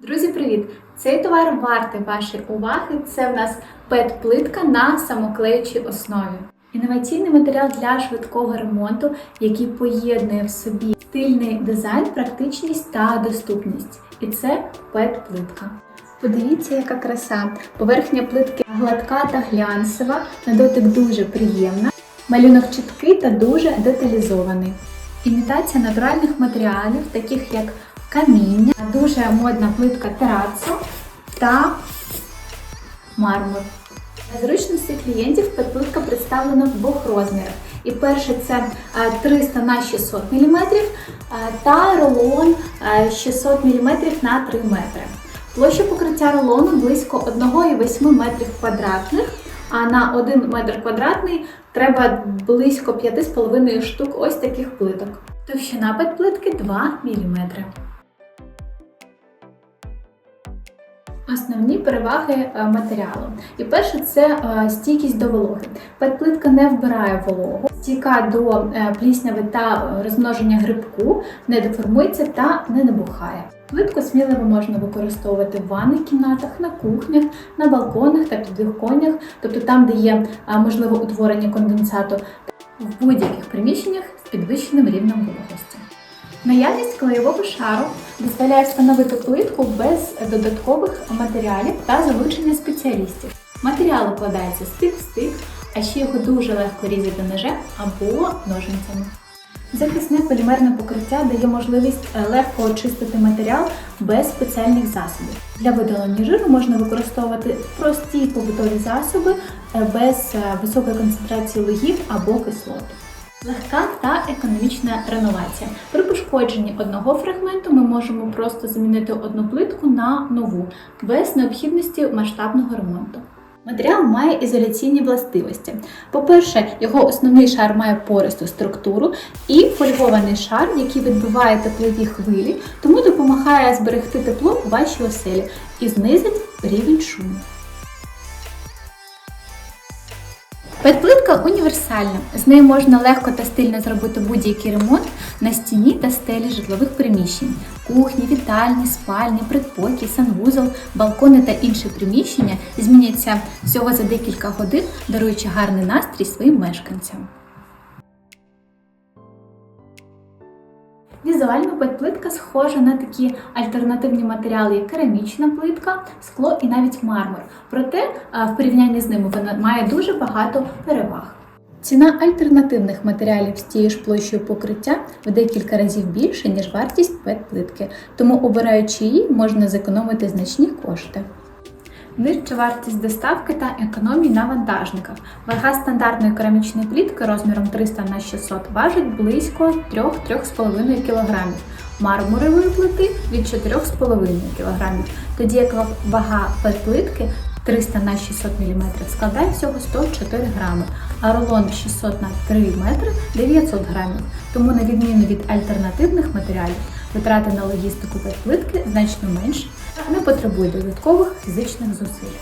Друзі, привіт! Цей товар вартий вашої уваги. Це в нас пет-плитка на самоклеючій основі. Інноваційний матеріал для швидкого ремонту, який поєднує в собі стильний дизайн, практичність та доступність. І це пет-плитка. Подивіться, яка краса. Поверхня плитки гладка та глянцева, на дотик дуже приємна. Малюнок чіткий та дуже деталізований. Імітація натуральних матеріалів, таких як каміння, дуже модна плитка терацу та мармур. Для зручності клієнтів петплитка представлена в двох розмірах. І перше це е, 300 на 600 мм та рулон е, 600 мм на 3 метри. Площа покриття рулону близько 1,8 метрів квадратних, а на 1 метр квадратний треба близько 5,5 штук ось таких плиток. Товщина петплитки 2 мм. Основні переваги е, матеріалу. І перше це е, стійкість до вологи. Петплитка не вбирає вологу, стійка до е, плісняви та розмноження грибку, не деформується та не набухає. Плитку сміливо можна використовувати в ванних кімнатах, на кухнях, на балконах та підвіконнях, тобто там, де є можливе утворення конденсату, в будь-яких приміщеннях з підвищеним рівнем вологості. Наявність клеєвого шару дозволяє встановити плитку без додаткових матеріалів та залучення спеціалістів. Матеріал укладається стик в стик, а ще його дуже легко різати ножем або ножницями. Захисне полімерне покриття дає можливість е, легко очистити матеріал без спеціальних засобів. Для видалення жиру можна використовувати прості побутові засоби е, без е, високої концентрації логів або кислот. Легка та економічна реновація. При пошкодженні одного фрагменту ми можемо просто замінити одну плитку на нову, без необхідності масштабного ремонту. Матеріал має ізоляційні властивості. По-перше, його основний шар має пористу структуру і фольгований шар, який відбиває теплові хвилі, тому допомагає зберегти тепло у вашій оселі і знизить рівень шуму. Петплитка універсальна. З нею можна легко та стильно зробити будь-який ремонт на стіні та стелі житлових приміщень, кухні, вітальні, спальні, предпокій, санвузол, балкони та інші приміщення зміняться всього за декілька годин, даруючи гарний настрій своїм мешканцям. Візуально петплитка схожа на такі альтернативні матеріали, як керамічна плитка, скло і навіть мармур. Проте в порівнянні з ними вона має дуже багато переваг. Ціна альтернативних матеріалів з тією ж площею покриття в декілька разів більше, ніж вартість пет-плитки, тому обираючи її, можна зекономити значні кошти. Нижча вартість доставки та економії на вантажниках. Вага стандартної керамічної плітки розміром 300 на 600 важить близько 3-3,5 кг, мармурової плити від 4,5 кг, тоді як вага пет-плитки 300 на 600 мм складає всього 104 грами, а рулон 600 на 3 метри 900 грамів. Тому, на відміну від альтернативних матеріалів, витрати на логістику та плитки значно менші не потребує додаткових фізичних зусиль.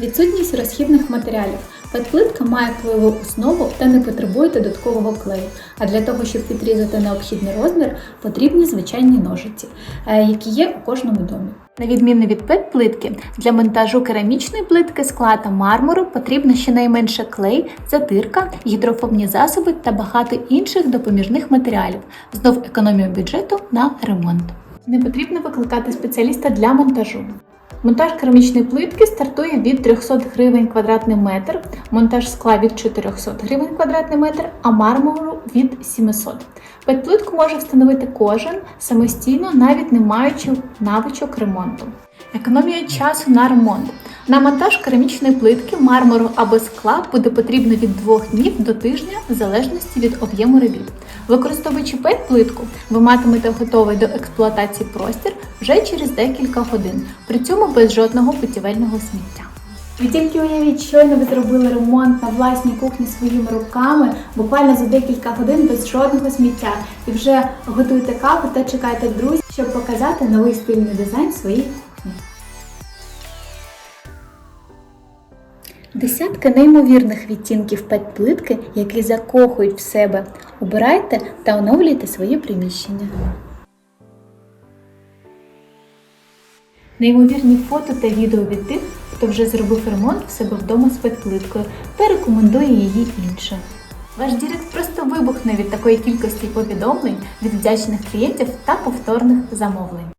Відсутність розхідних матеріалів. Петплитка має клеєву основу та не потребує додаткового клею. А для того, щоб підрізати необхідний розмір, потрібні звичайні ножиці, е, які є у кожному домі. На відміну від пет-плитки, для монтажу керамічної плитки, скла та мармуру потрібно щонайменше клей, затирка, гідрофобні засоби та багато інших допоміжних матеріалів. Знов економію бюджету на ремонт. Не потрібно викликати спеціаліста для монтажу. Монтаж керамічної плитки стартує від 300 гривень квадратний метр, монтаж скла від 400 гривень квадратний метр, а мармуру від 700. Петплитку може встановити кожен самостійно, навіть не маючи навичок ремонту. Економія часу на ремонт. На монтаж керамічної плитки, мармуру або скла буде потрібно від 2 днів до тижня в залежності від об'єму робіт. Використовуючи пет-плитку, ви матимете готовий до експлуатації простір вже через декілька годин, при цьому без жодного путівельного сміття. Ви тільки уявіть, щойно ви зробили ремонт на власній кухні своїми руками, буквально за декілька годин без жодного сміття, і вже готуєте каву та чекаєте друзів, щоб показати новий стильний дизайн своїй кухні. Десятки неймовірних відтінків пет-плитки, які закохують в себе. Обирайте та оновлюйте свої приміщення. Неймовірні фото та відео від тих, хто вже зробив ремонт в себе вдома з підплиткою та рекомендує її іншим. Ваш Дірект просто вибухне від такої кількості повідомлень від вдячних клієнтів та повторних замовлень.